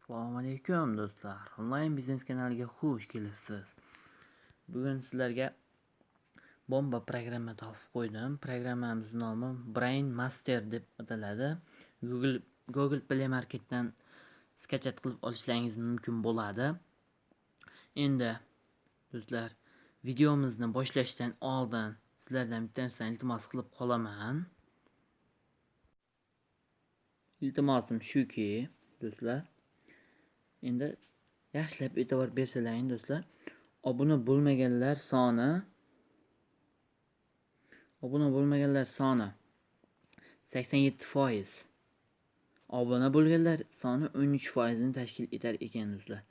Assalomu alaykum do'stlar. Onlayn biznes kanaliga xush kelibsiz. Bugun sizlarga bomba programma topib qo'ydim. Programmamiz nomi Brain Master deb ataladi. Google Google Play Marketdan skachat qilib olishlaringiz mumkin bo'ladi. Endi do'stlar, videomizni boshlashdan oldin sizlardan bitta narsani iltimos qilib qolaman. Iltimosim shuki, do'stlar, endi yaxshilab e'tibor bersalaring do'stlar, obuna bo'lmaganlar soni obuna bo'lmaganlar soni 87%. Obuna bo'lganlar soni 13% ni tashkil etar ekan do'stlar.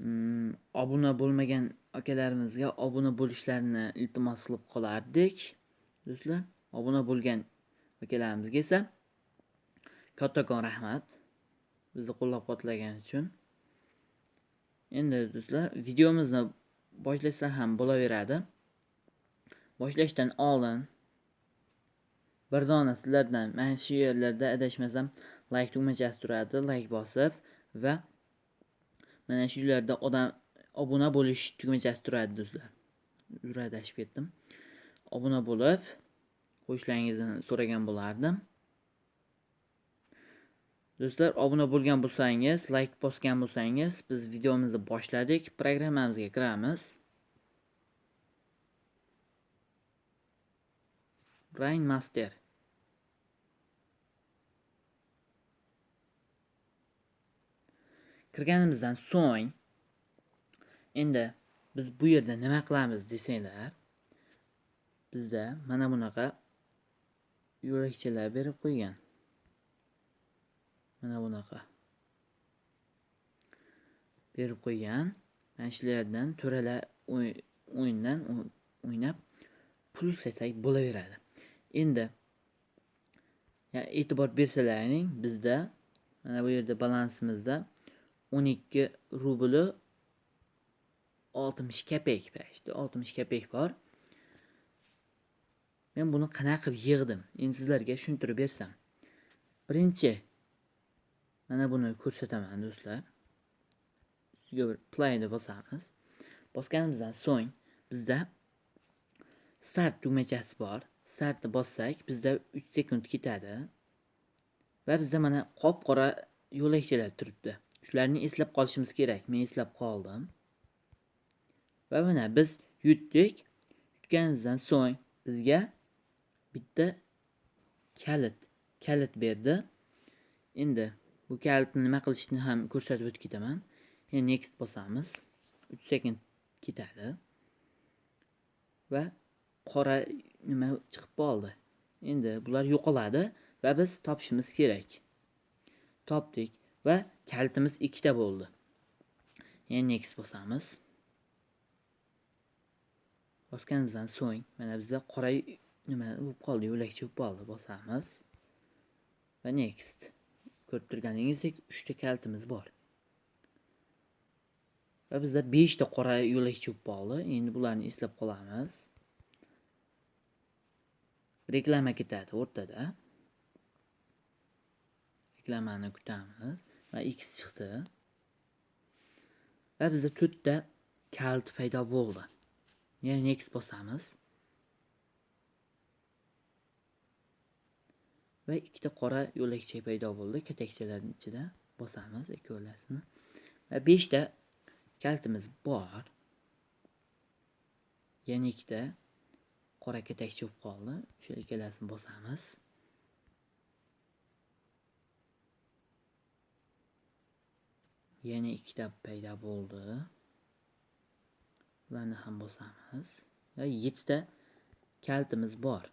Mm, obuna bo'lmagan akalarimizga obuna bo'lishlarini iltimos qilib qolardik. Do'stlar, obuna bo'lgan akalarimizga esa kattakon rahmat bizni qo'llab-quvvatlagani uchun. Endi do'stlar, videomizni boshlasa ham bo'laveradi. Boshlashdan oldin bir dona sizlardan mana shu yerlarda adashmasam like tugmachasi turadi, like bosib va mana shu yerlarda odam obuna bo'lish tugmachasi turadi do'stlar. Adashib ketdim. Obuna bo'lib qo'shishlaringizni. Do'stlar, obuna bo'lgan bo'lsangiz, like bosgan bo'lsangiz, biz videomizni boshladik. Programmamizga kiramiz. Brain Master. Kirganimizdan so'ng endi biz bu yerda nima qilamiz desanglar, bizda mana bunaqa yo'lakchalar berib qo'ygan mana bunaqa. Berib qo'ygan. Mana shulardan to'ralar o'yindan o'ynab pul ishlasak bo'laveradi. Endi e'tibor bersalaring bizda mana bu yerda balansimizda 12 rubli 60 kapek işte 60 kapek bor. Men buni qanaqa qilib yig'dim? Endi sizlarga tushuntirib bersam. Birinchi mana buni ko'rsataman do'stlar. Ustiga bir playni bosamiz. Bosganimizdan so'ng bizda start tugmachasi bor. Startni bossak, bizda 3 sekund ketadi. Va bizda mana qop-qora yo'lakchalar turibdi. Shularni eslab qolishimiz kerak. Men eslab qoldim. Va mana biz yutdik. Yutganimizdan so'ng bizga bitta kalit kalit berdi. Endi bu kalitni nima qilishni ham ko'rsatib o'tib ketaman. Endi next bosamiz. 3 sekund ketadi. Va qora nima chiqib qoldi. Endi bular yo'qoladi va biz topishimiz kerak. Topdik va kalitimiz ikkita bo'ldi. yana next bosamiz. Bosganimizdan so'ng mana bizda qora nima bo'lib qoldi, yo'lakcha bo'lib qoldi. Bosamiz. Va next. Ko'rib turganingizdek 3 ta kalitimiz bor. Va bizda 5 ta qora yo'lakcha qoldi. Endi bularni eslab qolamiz. Reklama ketadi o'rtada. Reklamani kutamiz va X chiqdi. Va bizda 4 ta kalit paydo bo'ldi. Yana next bosamiz. Va ikkita qora yo'lakcha paydo bo'ldi. Katakchalarning ichida bosamiz ikkalasini. Va 5 ta kalitimiz bor. Yana ikkita qora katakcha bo'lib qoldi. Shu ikkalasini bosamiz. Yana ikkita paydo bo'ldi. Ularni ham bosamiz. Va 7 ta kalitimiz bor.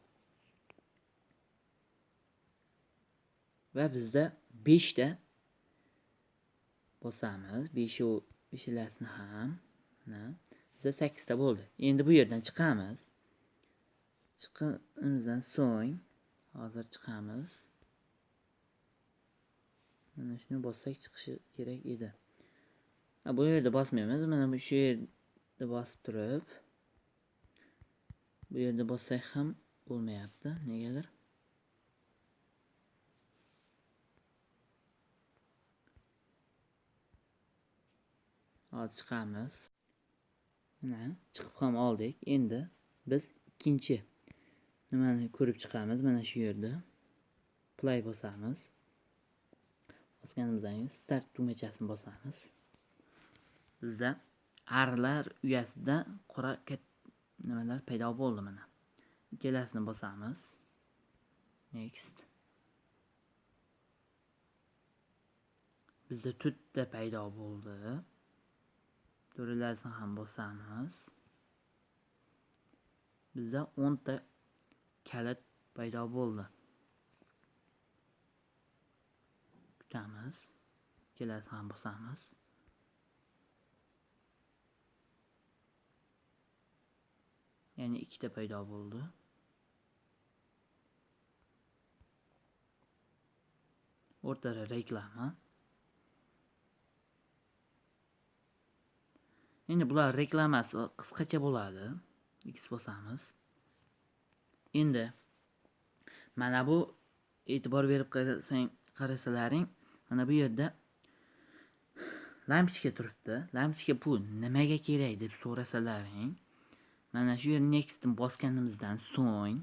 Va bizda 5 ta bosamiz. 5 beshalasini ham. Mana bizda 8 ta bo'ldi. Endi bu yerdan chiqamiz. Chiqimizdan so'ng hozir chiqamiz. Mana shuni bossak chiqishi kerak edi. Ha, bu yerda bosmaymiz. Mana shu yerda bosib turib bu yerda bossak ham bo'lmayapti. Negadir? Hozir chiqamiz mana chiqib ham oldik endi biz ikkinchi nimani ko'rib chiqamiz mana shu yerda play bosamiz bosganimizdan keyin start tugmachasini bosamiz bizda arilar uyasida qora nimalar paydo bo'ldi mana ikkalasini bosamiz next. Bizda to'rtta paydo bo'ldi to'rtlasini ham bosamiz bizda o'nta kalit paydo bo'ldi. Kutamiz. İkkalasini ham bosamiz ya'ni ikkita paydo bo'ldi. O'rtada reklama endi bular reklamasi qisqacha bo'ladi x bosamiz. Endi mana bu e'tibor berib qarasang qarasalaring mana bu yerda lampochka turibdi. Lampochka bu nimaga kerak deb so'rasalaring. Mana shu yer nextni bosganimizdan so'ng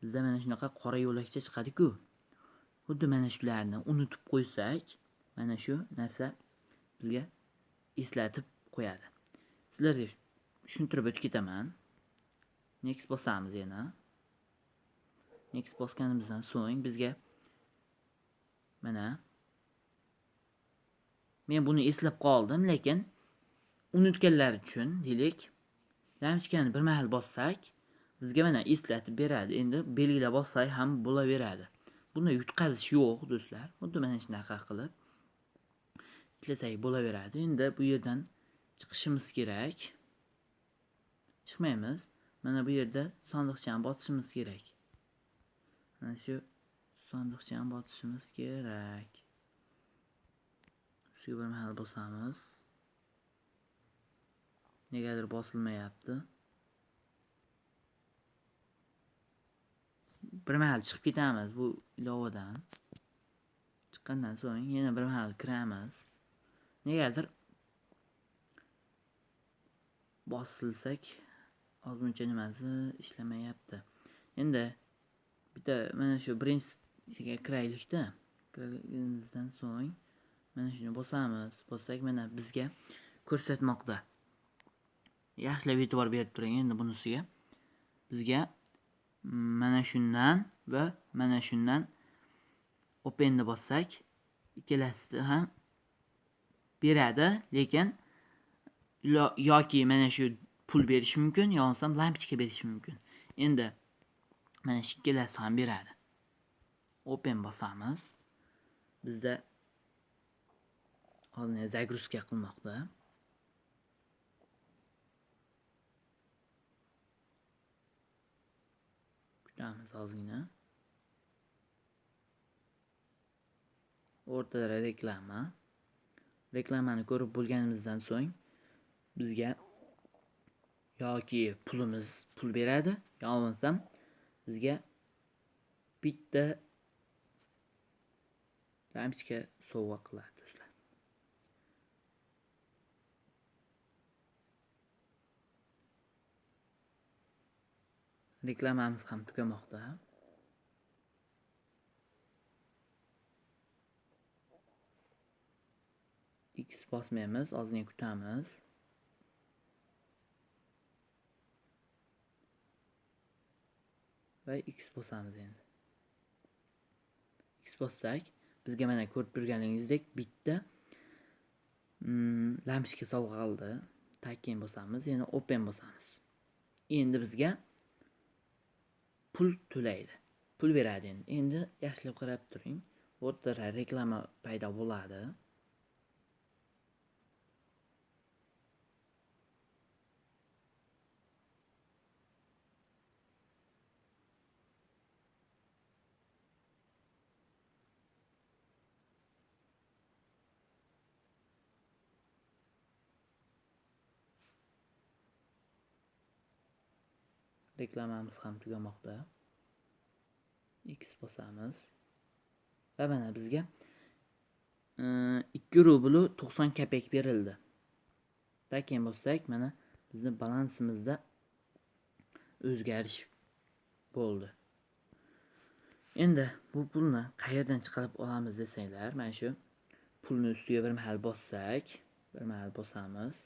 bizda mana shunaqa qora yo'lakcha chiqadiku. Xuddi mana shularni unutib qo'ysak mana shu narsa bizga eslatib qo'yadi sizlarga tushuntirib o'tib ketaman next bosamiz yana next bosganimizdan so'ng bizga mana men buni eslab qoldim lekin unutganlar uchun deylik lampochkani bir mahal bossak bizga mana eslatib beradi. Endi belgilab bossak ham bo'laveradi bunda yutqazish yo'q do'stlar. Xuddi mana shunaqa qilib. İshlasak bo'laveradi endi bu yerdan chiqishimiz kerak chiqmaymiz mana bu yerda sondiqchani bosishimiz kerak mana shu sondiqchani bosishimiz kerak shu bir mahal bosamiz negadir bosilmayapti bir mahal chiqib ketamiz bu ilovadan chiqqandan so'ng yana bir mahal kiramiz negadir bosilsak ozmuncha nimasi ishlamayapti endi bitta mana shu birinchisiga kiraylikda kirganimizdan so'ng mana shuni bosamiz bossak mana bizga ko'rsatmoqda yaxshilab e'tibor berib turing endi bunisiga bizga mana shundan va mana shundan openni bossak ikkalasida ham beradi lekin yoki mana shu pul berishi mumkin yo bo'lmasam lampochka berishi mumkin endi mana shu ikkalasi ham beradi open bosamiz bizda hozir загрузка qilmoqda kutamiz ozgina o'rtada reklama reklamani ko'rib bo'lganimizdan so'ng bizga. Yoki pulimiz pul beradi yo bo'lmasam bizga bitta lampochka sovg'a qiladi do'stlar. Reklamamiz ham tugamoqda. X bosmaymiz ozgina kutamiz va x bosamiz endi x bossak bizga mana ko'rib turganingizdek bitta mm, lampochka sovg'a qildi takein bosamiz yana open bosamiz endi bizga pul to'laydi pul beradi endi endi yaxshilab qarab turing o'rtada reklama paydo bo'ladi reklamamiz ham tugamoqda x bosamiz va mana bizga e, ikki rublu to'qson kopek berildi Dakeyin bo'lsak, mana bizni balansimizda o'zgarish bo'ldi. Endi bu pulni qayerdan chiqarib olamiz desanglar, mana shu pulni ustiga bir mahal bossak, bir mahal bosamiz.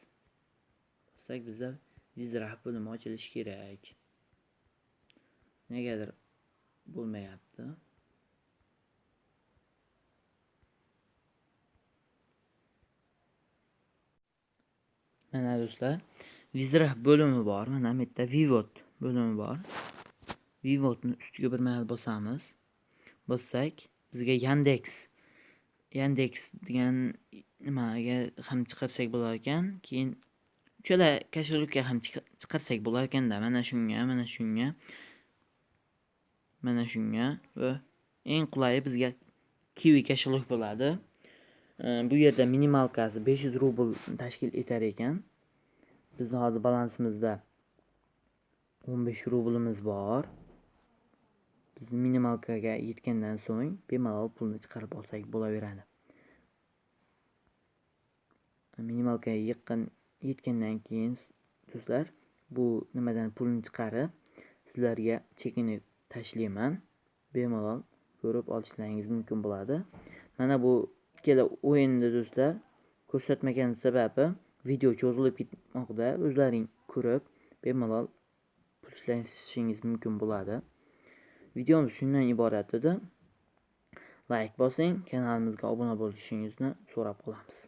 Bossak bizda vizraf bo'limi ochilishi kerak ne gelir bulma yaptı. Mana do'stlar, Vizrah bo'limi bor. Mana bu yerda Vivot bo'limi bor. Vivotni ustiga bir marta bosamiz. Bossak bizga Yandex Yandex degan nimaga ham chiqarsak bo'lar ekan. Keyin uchala kashelokka ham chiqarsak bo'lar ekanda. Mana shunga, mana mana shunga va eng qulayi bizga kiwi kashalok bo'ladi. Ee, bu yerda minimalkasi 500 rubl tashkil etar ekan. Bizni hozir balansimizda 15 rublimiz bor. Biz minimal minimalkaga yetgandan so'ng bemalol pulni chiqarib olsak bo'laveradi. Minimalkaga yiqqan yetgandan keyin do'stlar bu nimadan pulni chiqarib sizlarga chekini tashlayman. Bemalol ko'rib olishlaringiz mumkin bo'ladi. Mana bu ikkala o'yinni do'stlar ko'rsatmagan sababi video cho'zilib ketmoqda. O'zlaring ko'rib bemalol pul ishlashingiz mumkin bo'ladi. Videomiz shundan iborat edi. Like bosing, kanalimizga obuna bo'lishingizni so'rab qolamiz.